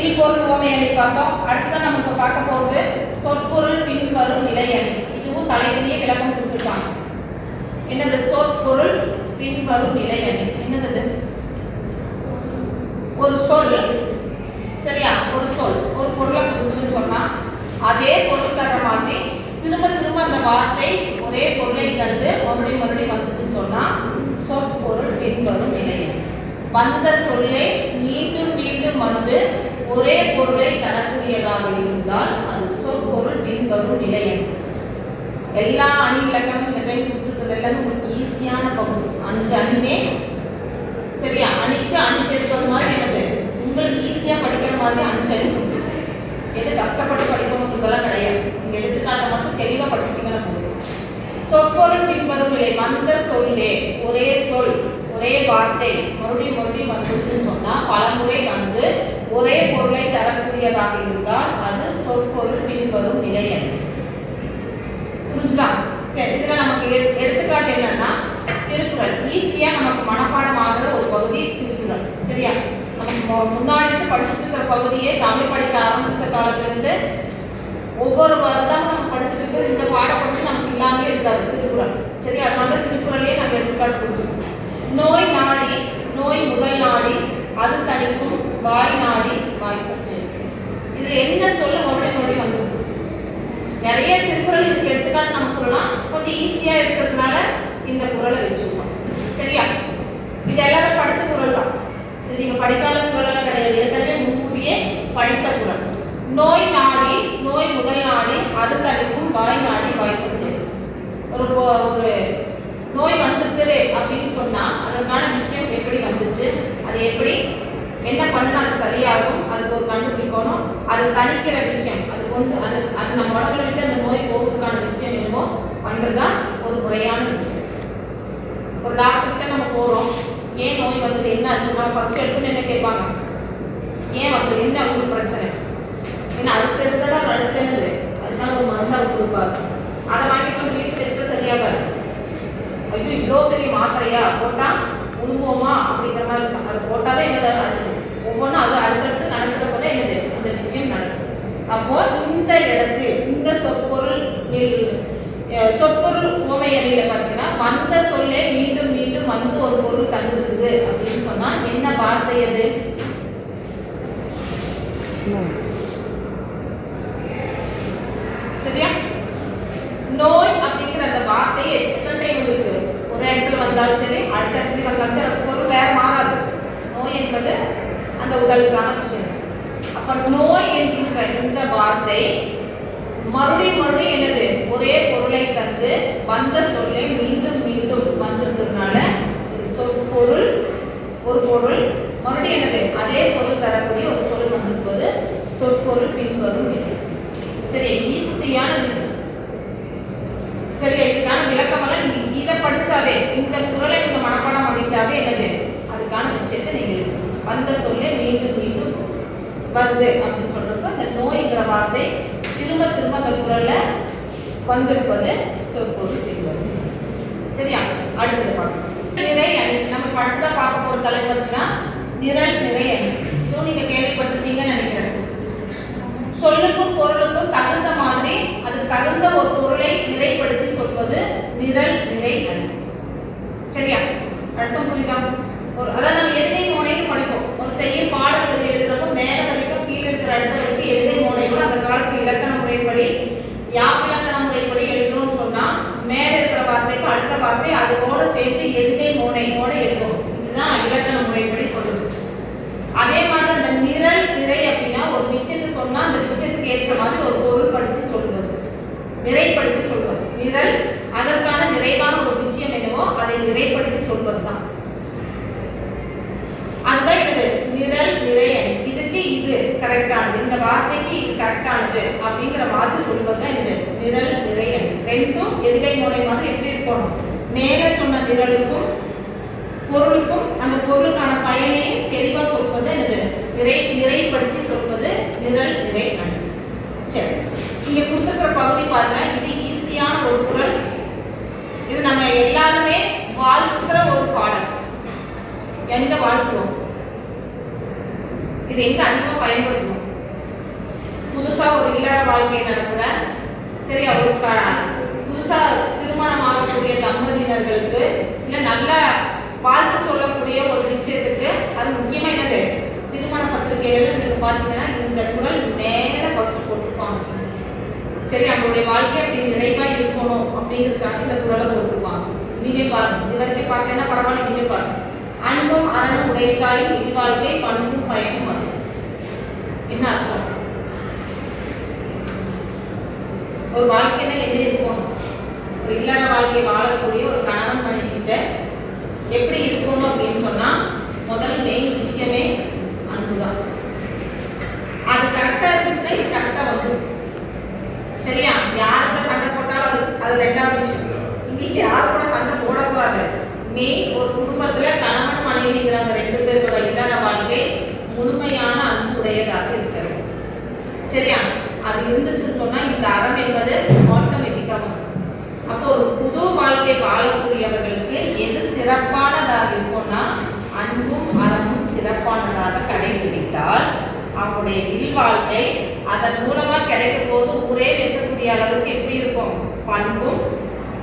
இல்பொருள் உவமை அணி பார்த்தோம். அடுத்ததான் நமக்கு பார்க்க போகிறது சொற்பொருள் பின்வரும் நிலை அணி இதுவும் தலைவலியே விளக்கம் கொடுத்துருப்பாங்க என்னது? சொற்பொருள் பின்வரும் நிலை அணி என்னது? ஒரு சொல். சரியா? ஒரு சொல். ஒரு பொருளை கொடுத்துன்னு சொன்னா அதே பொருள் தர மாதிரி திரும்ப திரும்ப அந்த வார்த்தை ஒரே பொருளை தந்து மறுபடியும் மறுபடியும் வந்துச்சுன்னு சொன்னா சொற்பொருள் பின்வரும் நிலை வந்த சொல்லே மீண்டும் மீண்டும் வந்து ஒரே பொருளை தரக்கூடியதாக இருந்தால் அது சொற்பொருள் பின்வரும் நிலை எல்லா அணி இலக்கணமும் இந்த டைம் கொடுத்துருக்கிறது எல்லாமே உங்களுக்கு ஈஸியான பகுதி. அஞ்சு அணிமே சரியா? அணிக்கு அணி சேர்ப்பது மாதிரி என்னது? உங்களுக்கு ஈஸியாக படிக்கிற மாதிரி அஞ்சு அணி எது கஷ்டப்பட்டு படிக்கணுங்கிறதெல்லாம் கிடையாது. இங்கே எடுத்துக்காட்டை மட்டும் தெளிவாக படிச்சிட்டிங்கன்னா போதும். சொற்பொருள் பின்வரும் நிலை. வந்த சொல்லே ஒரே சொல் ஒரே வார்த்தை மறுபடியும் மறுபடியும் வந்துச்சுன்னு சொன்னால் பல ஒரே பொருளை தரக்கூடியதாக இருந்தால் அது சொற்பொருள் பின்வரும் நிலை சரி இதுல நமக்கு எடு- எடுத்துக்காட்டு என்னன்னா திருக்குறள். ஈஸியா நமக்கு மனப்பாடம் ஆகிற ஒரு பகுதி திருக்குறள். சரியா? நம்ம முன்னாடி இருந்து படிச்சுட்டு இருக்கிற பகுதியே தமிழ் படிக்க ஆரம்பிச்ச காலத்துல இருந்து ஒவ்வொரு வருடமும் நம்ம படிச்சுட்டு இருக்கிற இந்த பாடப்பகுதி நமக்கு இல்லாமல் இருக்காது திருக்குறள். சரி அதனால திருக்குறளையே நம்ம எடுத்துக்காட்டு கொடுத்துருக்கோம். நோய் நாடி நோய் முதல் நாடி அது தனிக்கும் வாய் நாடி வாய்ப்பச்சு இதுல என்ன சொல்ல மறுபடியும் மறுபடியும் வந்து நிறைய திருக்குறள் இதுக்கு எடுத்துக்காட்டு நம்ம சொல்லலாம். கொஞ்சம் ஈஸியா இருக்கிறதுனால இந்த குறளை வச்சுருக்கோம் சரியா? இது எல்லாரும் படிச்ச குரல் தான். இது நீங்க படிக்காத குரலெல்லாம் கிடையாது. ஏற்கனவே முன்கூட்டியே படித்த குரல் நோய் நாடி நோய் முதல் நாடி அது தடுக்கும் வாய் நாடி வாய்ப்புச்சு ஒரு ஒரு விஷயம் வந்திருக்குது அப்படின்னு சொன்னா அதற்கான விஷயம் எப்படி வந்துச்சு? அது எப்படி? என்ன பண்ணா அது சரியாகும்? அதுக்கு ஒரு கண்டுபிடிக்கணும் அது தணிக்கிற விஷயம். அது கொண்டு அது அது நம்ம உடம்புல விட்டு அந்த நோய் போக்குக்கான விஷயம் என்னமோ பண்றதுதான் ஒரு முறையான விஷயம். ஒரு டாக்டர்கிட்ட நம்ம போறோம். ஏன் நோய் வந்தது என்ன ஆச்சுன்னா ஃபர்ஸ்ட் எடுத்துன்னு என்ன கேட்பாங்க? ஏன் வந்தது என்ன உங்களுக்கு பிரச்சனை? ஏன்னா அது தெரிஞ்சதா அடுத்து என்னது? அதுதான் ஒரு மருந்து அவர் கொடுப்பாரு அதை வாங்கி கொண்டு வீட்டு டெஸ்ட்டு சரியாகாது. ஐயோ இவ்வளோ பெரிய மாத்திரையா? போட்டால் முழுங்குவோமா அப்படிங்கிற மாதிரி இருக்கும். அது போட்டாலே என்னது? ஒவ்வொன்றும் அது அடுத்தடுத்து நடக்கிறப்பதான் என்னது? அந்த விஷயம் நடக்கும். அப்போ இந்த இடத்து இந்த சொற்பொருள் சொற்பொருள் உவமை பார்த்தீங்கன்னா வந்த சொல்லே மீண்டும் மீண்டும் வந்து ஒரு பொருள் தந்துருக்குது அப்படின்னு சொன்னால் என்ன வார்த்தை அது சரியா நோய் அப்படிங்கிற அந்த வார்த்தை எத்தனை டைம் இருக்கு ஒரு இடத்துல வந்தாலும் சரி அடுத்த இடத்துல வந்தாலும் சரி அது பொருள் வேற மாறாது நோய் என்பது அந்த கொஸ்டின் அப்ப நோய் என்கின்ற இந்த வார்த்தை மறுபடியும் மறுபடியும் என்னது? ஒரே பொருளை தந்து வந்த சொல்லை மீண்டும் மீண்டும் வந்திருக்கிறதுனால சொற்பொருள் ஒரு பொருள் மறுபடியும் என்னது? அதே பொருள் தரக்கூடிய ஒரு பொருள் வந்திருப்பது சொற்பொருள் பின்வரும் சரி ஈஸியானது சரி இதுக்கான விளக்கமெல்லாம் நீங்க இதை படிச்சாவே இந்த குரலை நீங்க மனப்பாடம் பண்ணிட்டாவே என்னது? அதுக்கான விஷயத்தை நீங்க வந்த சொல்லே மீண்டும் மீண்டும் வருது அப்படின்னு சொல்றப்ப இந்த நோய்ங்கிற வார்த்தை திரும்ப திரும்ப அந்த குரல்ல வந்திருப்பது சொற்பொருள் பின்வரும் சரியா? அடுத்தது பார்க்கணும் நிறை அணி. நம்ம படத்தை பார்க்க போற தலைப்பு பார்த்தீங்கன்னா நிரல் நிறை அணி. இதுவும் நீங்க கேள்விப்பட்டிருப்பீங்கன்னு நினைக்கிறேன். சொல்லுக்கும் பொருளுக்கும் தகுந்த மாதிரி அதுக்கு தகுந்த ஒரு பொருளை நிறைப்படுத்தி சொல்வது நிரல் நிறை அணி சரியா அர்த்தம் புரியுதா ஒரு அதாவது நம்ம எதிரை மோனையும் படிப்போம் ஒரு செய்யும் பாடத்தில் எழுதுறப்போ மேல வரைக்கும் கீழே இருக்கிற அடுத்த வரைக்கும் எதிரை மோனையோட அந்த காலத்து இலக்கண முறைப்படி யாப் இலக்கண முறைப்படி எழுதணும்னு சொன்னா மேல இருக்கிற வார்த்தைக்கு அடுத்த வார்த்தை சேர்த்து சேர்த்து மோனை மோனையோட இருக்கும் இதுதான் இலக்கண முறைப்படி சொல்றது. அதே மாதிரி அந்த நிரல் நிறை அப்படின்னா ஒரு விஷயத்தை சொன்னா அந்த விஷயத்துக்கு ஏற்ற மாதிரி ஒரு பொருள்படுத்தி சொல்வது. நிறைப்படுத்தி சொல்வது. நிரல் அதற்கான நிறைவான ஒரு விஷயம் என்னவோ அதை நிறைப்படுத்தி சொல்வது தான் அதுதான் இது நிரல் நிறை இதுக்கு இது கரெக்டானது. இந்த வார்த்தைக்கு இது கரெக்டானது அப்படிங்கிற மாதிரி சொல்வது தான் இது நிரல் நிறை ரெண்டும் எதிரை முறை மாதிரி எப்படி இருக்கணும்? மேலே சொன்ன நிரலுக்கும் பொருளுக்கும் அந்த பொருளுக்கான பயனையும் தெளிவாக சொல்வது என்னது நிறை நிறைப்படுத்தி சொல்வது நிரல் நிறை அணி சரி. இங்கே கொடுத்துருக்கிற பகுதி பாருங்க. இது ஈஸியான ஒரு குரல். இது நம்ம எல்லாருமே வாழ்க்கிற ஒரு பாடல். எந்த வாழ்க்கிறோம் இது எங்க அதிகமாக பயன்படுத்துவோம் புதுசாக ஒரு இல்லற வாழ்க்கை நடத்துற சரி ஒரு புதுசாக திருமணம் ஆகக்கூடிய தம்பதியினர்களுக்கு இல்லை நல்ல வாழ்த்து சொல்லக்கூடிய ஒரு விஷயத்துக்கு அது முக்கியமாக என்னது? திருமண பத்திரிகைகள் நீங்கள் பார்த்தீங்கன்னா இந்த குரல் மேலே ஃபஸ்ட்டு போட்டிருப்பாங்க. சரி நம்மளுடைய வாழ்க்கை அப்படி நிறைவாக இருக்கணும் அப்படிங்கிறதுக்காக இந்த குரலை போட்டிருப்பாங்க. நீங்க பாருங்க. இது வரைக்கும் பார்க்கலன்னா பரவாயில்ல நீங்க பாருங்க. அன்பும் அறனும் உடைத்தாயும் இல்வாழ்க்கை பண்பும் பயனும் அது என்ன அர்த்தம்? ஒரு வாழ்க்கையில என்ன இருக்கும் ஒரு இல்லற வாழ்க்கை வாழக்கூடிய கிட்ட எப்படி இருக்கும் அப்படின்னு சொன்னா முதல் மெயின் விஷயமே அன்புதான். அது கரெக்டா இருந்துச்சுன்னா இது கரெக்டா வந்துடும் சரியா? யார் கூட சண்டை போட்டாலும் அது அது ரெண்டாவது விஷயம். இங்க யார் கூட சண்டை போடக்கூடாது. மெயின் ஒரு குடும்பத்துல கணவன் மனைவிங்கிறவங்க ரெண்டு பேரோட இல்லற வாழ்க்கை முழுமையான அன்புடையதாக இருக்கிறது சரியா? அது இருந்துச்சுன்னு சொன்னா இந்த அறம் என்பது ஆட்டோமேட்டிக்கா அப்போ ஒரு புது வாழ்க்கை வாழக்கூடியவர்களுக்கு எது சிறப்பானதாக இருக்கும்னா அன்பும் அறமும் சிறப்பானதாக கடைபிடித்தால் அவங்களுடைய இல்வாழ்க்கை அதன் மூலமா கிடைக்க போது ஊரே பேசக்கூடிய அளவுக்கு எப்படி இருக்கும்? பண்பும்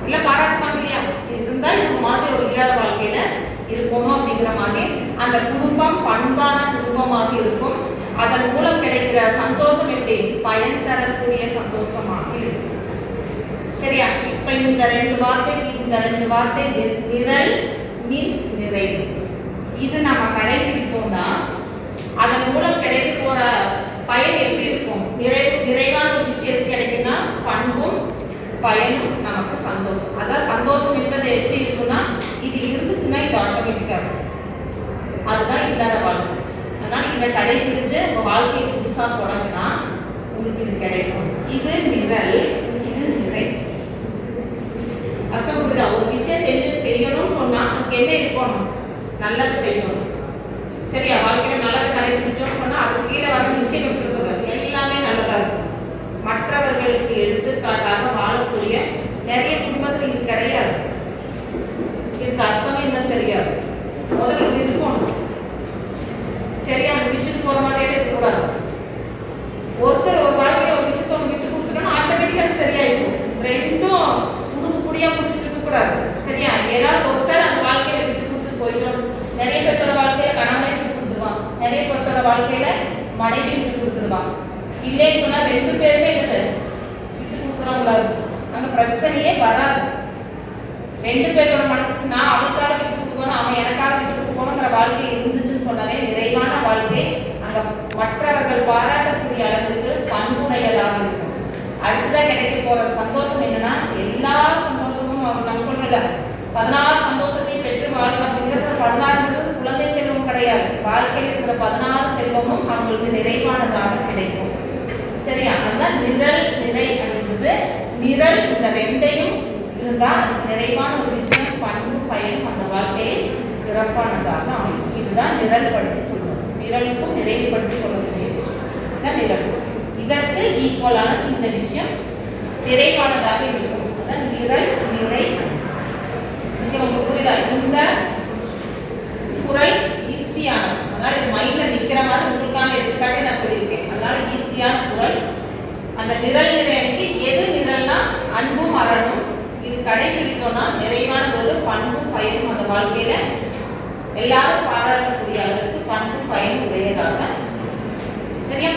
இல்ல பாராட்டுவாங்க இல்லையா? இருந்தா இந்த மாதிரி ஒரு இல்லாத வாழ்க்கையில இருக்கணும் அப்படிங்கிற மாதிரி அந்த குடும்பம் பண்பான குடும்பமாக இருக்கும். அதன் மூலம் கிடைக்கிற சந்தோஷம் எப்படி? பயன் தரக்கூடிய சந்தோஷமாக இருக்கும் சரியா? இப்ப இந்த ரெண்டு வார்த்தை இந்த ரெண்டு வார்த்தை நி- நிரல் மீன்ஸ் நிறைவு. இது நம்ம கடைபிடித்தோம்னா அதன் மூலம் கிடைக்க போற பயன் எப்படி இருக்கும்? நிறைவு நிறைவான ஒரு விஷயத்து கிடைக்குன்னா பண்பும் பயனும் நமக்கு சந்தோஷம். அதான் சந்தோஷம் என்பது எப்படி இருக்குன்னா இது இருந்துச்சுன்னா இது ஆட்டோமேட்டிக்காக இருக்கும். அதுதான் இல்லாத வாழ்க்கை. அதனால இதை கடைபிடிச்சு உங்க வாழ்க்கையை புதுசாக தொடங்கினா உங்களுக்கு இது கிடைக்கும். இது நிரல் இது நிறை அர்த்தம் புரியுதா ஒரு விஷயம் செஞ்சு செய்யணும்னு சொன்னால் நமக்கு என்ன இருக்கணும்? நல்லது செய்யணும். சரியா? வாழ்க்கையில் நல்லது கடைபிடிச்சோம்னு சொன்னால் அதுக்கு கீழே வர விஷயம் எப்படி எல்லாமே நல்லதாக இருக்கும். மற்றவர்களுக்கு எடுத்துக்காட்டாக வாழக்கூடிய நிறைய குடும்பத்தில் இது கிடையாது இதுக்கு அர்த்தமே என்ன தெரியாது முதல்ல இது இருக்கணும் சரியா விச்சுட்டு போற மாதிரியே இருக்கக்கூடாது ஒருத்தர் ஒரு வாழ்க்கையில ஒரு விஷயத்த ஒன்று விட்டு கொடுத்துட்டோம்னா ஆட்டோமேட்டிக்கா அது சரியாயிருக்கும் ரெண்டும் குடும்ப குடியா பிடிச்சிட்டு இருக்க கூடாது சரியா ஏதாவது ஒருத்தர் அந்த வாழ்க்கையில விட்டு கொடுத்துட்டு போயிடும் நிறைய பேர்த்தோட வாழ்க்கையில கணவனை விட்டு கொடுத்துருவான் நிறைய பேர்த்தோட வாழ்க்கையில மனைவி விட்டு கொடுத்துருவான் இல்லைன்னு சொன்னா ரெண்டு பேருமே என்னது? விட்டு அங்க பிரச்சனையே வராது. ரெண்டு பேரோட மனசுக்கு நான் அவளுக்காக விட்டு கொடுக்கணும் அவன் எனக்காக விட்டு கொடுக்கணுங்கிற வாழ்க்கை இருந்துச்சுன்னு சொன்னாலே நிறைவான வாழ்க்கை. அந்த மற்றவர்கள் பாராட்டக்கூடிய அளவுக்கு பண்புடையதாக இருக்கும். அடுத்ததான் கிடைக்க போற சந்தோஷம் என்னன்னா எல்லா சந்தோஷமும் அவங்க நம்ம சொல்லல பதினாறு சந்தோஷத்தை பெற்று வாழ்க்கை அப்படிங்கிறது பதினாறுங்கிறது குழந்தை செல்வம் கிடையாது. வாழ்க்கையில் இருக்கிற பதினாறு செல்வமும் அவங்களுக்கு நிறைவானதாக கிடைக்கும். சரியா? அதுதான் நிரல் நிறை அப்படின்றது. நிரல் இந்த ரெண்டையும் இருந்தால் அதுக்கு நிறைவான ஒரு விஷயம் பண்பு பயன் அந்த வாழ்க்கையை சிறப்பானதாக அமையும். இதுதான் நிரல் படுத்தி சொல்றது. நிரலுக்கும் நிறைவுபடுத்தி சொல்லக்கூடிய விஷயம். நிரல் இதற்கு ஈக்குவலான இந்த விஷயம் நிறைவானதாக இருக்கும். அதான் நிரல் நிறை. உங்களுக்கு புரியுதா? இந்த குரல் ஈஸியானது அதனால இது மைண்ட்ல நிக்கிற மாதிரி உங்களுக்கான எடுத்துக்காட்டே நான் சொல்லியிருக்கேன். அதனால ஈஸியான அந்த நிரல் நிறையனுக்கு எது நிரல்னா அன்பும் அறணும். இது கடைபிடித்தோம்னா நிறைவான ஒரு பண்பும் பயனும் அந்த வாழ்க்கையில எல்லாரும் பாராட்டக்கூடிய அளவுக்கு பண்பும் பயனும் உடையதாக. சரியா?